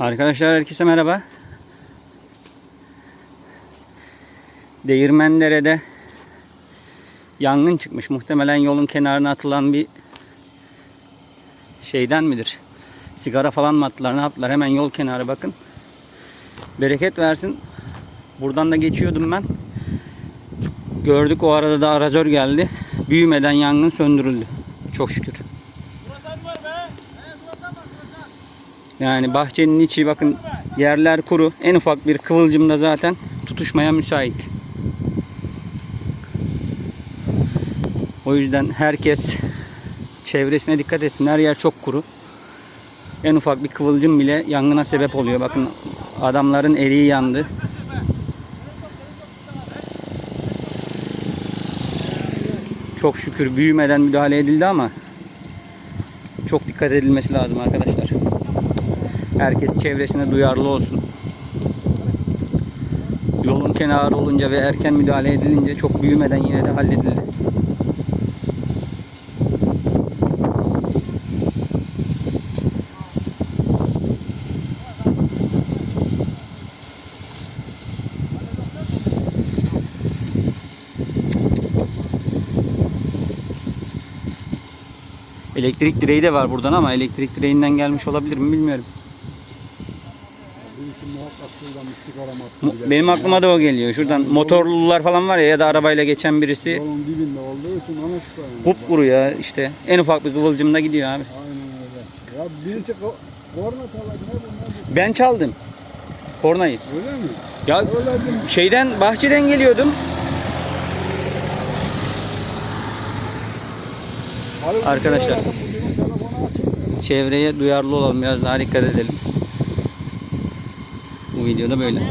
Arkadaşlar herkese merhaba. Değirmendere'de yangın çıkmış. Muhtemelen yolun kenarına atılan bir şeyden midir? Sigara falan mı attılar ne yaptılar? Hemen yol kenarı bakın. Bereket versin. Buradan da geçiyordum ben. Gördük o arada da arazör geldi. Büyümeden yangın söndürüldü. Çok şükür. Yani bahçenin içi bakın yerler kuru. En ufak bir kıvılcım da zaten tutuşmaya müsait. O yüzden herkes çevresine dikkat etsin. Her yer çok kuru. En ufak bir kıvılcım bile yangına sebep oluyor. Bakın adamların eriği yandı. Çok şükür büyümeden müdahale edildi ama çok dikkat edilmesi lazım arkadaşlar. Herkes çevresine duyarlı olsun. Yolun kenarı olunca ve erken müdahale edilince çok büyümeden yine de halledildi. Elektrik direği de var buradan ama elektrik direğinden gelmiş olabilir mi bilmiyorum. Benimki muhakkak şuradan bir sigara Mu-. Benim aklıma da o geliyor. Şuradan motorlular falan var ya ya da arabayla geçen birisi Yolun dibinde olduğu için ona şüphe. kupkuru ya işte en ufak bir kıvılcımda gidiyor abi. Aynen öyle. Ya birisi ko- korna ne ne Ben çaldım kornayı. Öyle mi? Ya Öyle değil mi? şeyden bahçeden geliyordum. Halbuki Arkadaşlar. bu telefonu. Çevreye duyarlı olalım biraz daha dikkat edelim. Bu videoda böyle.